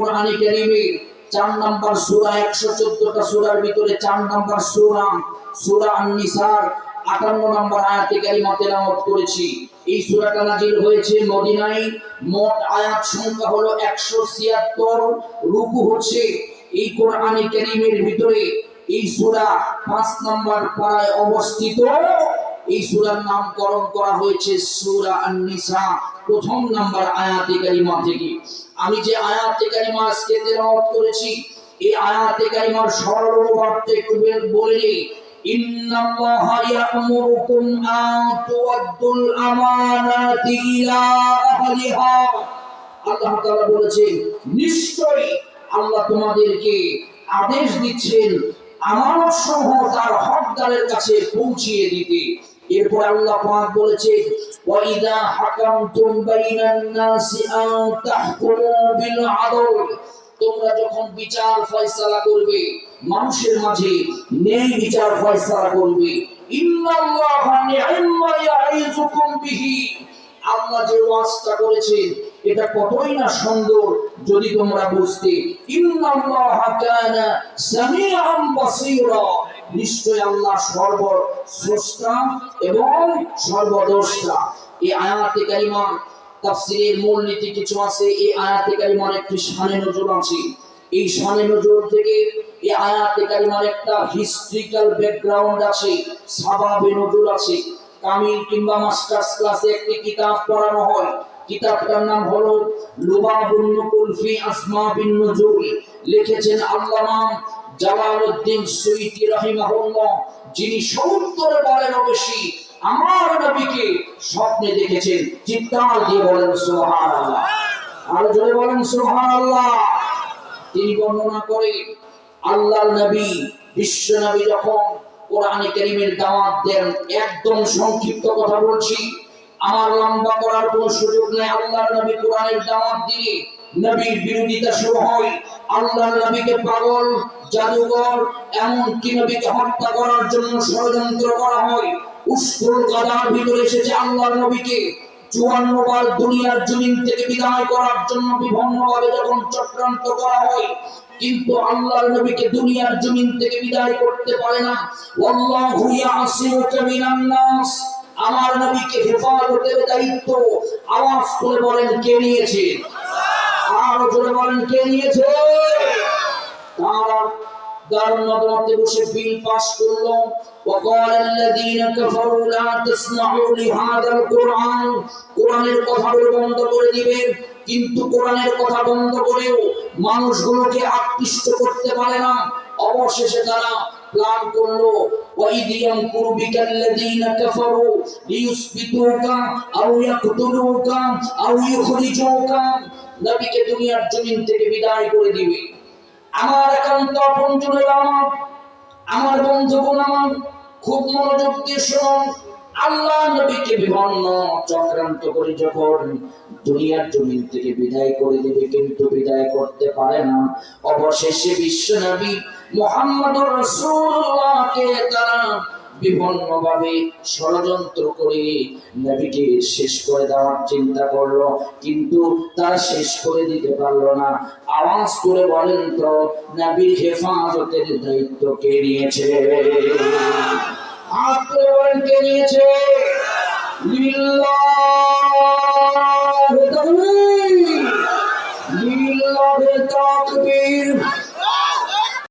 কোরআনে কারিমে চার নাম্বার সূরা 114টা সূরার ভিতরে চার নাম্বার সূরা সূরা আন-নিসার 58 নম্বর আয়াতে কারিমা তেলাওয়াত করেছি। এই সূরাটা হয়েছে মদিনায়। মোট আয়াত সংখ্যা হলো 176 রুকু হচ্ছে এই কোরআনে কারিমের ভিতরে এই সূরা পাঁচ নম্বর পাড়ায় অবস্থিত। এই সূরার নামকরণ করা হয়েছে সূরা আন-নিসা, প্রথম নাম্বার আয়াতে কারিমা থেকে। আমি যে আয়াতে কারিমা আজকে তেলাওয়াত করেছি, এই আয়াতে কারিমার সরল অনুবাদটা একটু বলে, ইন্নাল্লাহা ইয়া'মুরুকুম আন আমানাতি ইলা আহলিহা। আল্লাহ তাআলা বলেছেন, নিশ্চয়ই আল্লাহ তোমাদেরকে আদেশ দিচ্ছেন আমানত সহ তার হকদারের কাছে পৌঁছিয়ে দিতে। এরপর আল্লাহ পাক বলেছেন ওয়াইদা হাকামতুম বাইনান নাসি আন তাহকুমু বিল আদল। তোমরা যখন বিচার ফয়সালা করবে, মানুষের মাঝে ন্যায় বিচার ফয়সালা করবে। ইন্নাল্লাহা নি'ম্মা ইয়াইযুকুম বিহি। আল্লাহ যে করেছেন এটা কতই না সুন্দর যদি তোমরা বুঝতে। ইন্নাল্লাহা কানা সামিআন বাসীরা। নিশ্চয় আল্লাহ সর্ব স্রষ্টা এবং সর্বদ্রষ্টা। এই আয়াতে কারিমা তাফসীরের মূলনীতি কিছু আছে, এই আয়াতে কারিমার একটি শানে নজর আছে। এই শানে নজর থেকে এই আয়াতে কারিমার একটা হিস্ট্রিক্যাল ব্যাকগ্রাউন্ড আছে, সাবাবে নজর আছে। কামিল কিংবা মাস্টার্স ক্লাসে একটি কিতাব পড়ানো হয়। কিতাবটার নাম হলো লুবাবুন নুকুল ফি আসমা বিন নুজুল। লিখেছেন আল্লামা জালালউদ্দিন সুইতি রাহিমাহুল্লাহ, যিনি সত্তরে বলেনও বেশি আমার নবীকে স্বপ্নে দেখেছেন, চিৎকার দিয়ে বলেন, সুবহানাল্লাহ। আর জোরে বলেন, সুবহানাল্লাহ। তিনি বর্ণনা করে, আল্লাহর নবী, বিশ্ব নবী যখন কোরআনে কারীমের দাওয়াত দেন, একদম সংক্ষিপ্ত কথা বলছি, আমার লম্বা করার কোন সুযোগ নেই আল্লাহর নবী কোরআনের দাওয়াত দিয়ে। নবীর বিরোধিতা শুরু হয়। আল্লাহর নবীকে পাগল, জাদুঘর এমন কি নবীকে হত্যা করার জন্য ষড়যন্ত্র করা হয়। উস্কুল গাদার ভিতরে এসেছে আল্লাহর নবীকে। চুয়ান্ন বার দুনিয়ার জমিন থেকে বিদায় করার জন্য বিভিন্ন ভাবে যখন চক্রান্ত করা হয়, কিন্তু আল্লাহর নবীকে দুনিয়ার জমিন থেকে বিদায় করতে পারে না। আল্লাহু ইয়াসিমুকা মিনান নাস। আমার নবীকে হেফাজতের দায়িত্ব। আওয়াজ করে বলেন, কে নিয়েছে? আর জোরে বলেন কে নিয়েছে তারা দারুণ মতে বসে বিল পাস করলো وقال الذين كفروا لا تسمعوا لهذا القرآن কোরআনের কথাগুলো বন্ধ করে দিবেন কিন্তু কোরআনের কথা বন্ধ করেও মানুষগুলোকে আকৃষ্ট করতে পারে না অবশেষে তারা প্ল্যান করল ওয়াইদিয়াম কুরবিকা আল্লাযীনা কাফারু, লিয়ুসবিতুকা আও ইয়াকতুলুকা আও নবীকে দুনিয়ার জমিন থেকে বিদায় করে দিবে। আমার একান্ত আমার আমার বন্ধুগণ আমার, খুব মনোযোগ দিয়ে শুনুন। আল্লাহ নবীকে বিভিন্ন চক্রান্ত করে যখন দুনিয়ার জমিন থেকে বিদায় করে দেবে, কিন্তু বিদায় করতে পারে না। অবশেষে বিশ্ব নবী মোহাম্মদুর রাসূলুল্লাহকে তারা বিভিন্ন ভাবে ষড়যন্ত্র করে নবীকে শেষ করে দেওয়ার চিন্তা করল, কিন্তু তারা শেষ করে দিতে পারল না। আওয়াজ করে বলেন তো, নবীর হেফাজতের দায়িত্ব কে নিয়েছে? হাত করে বলেন কে নিয়েছে? লিল্লাহ।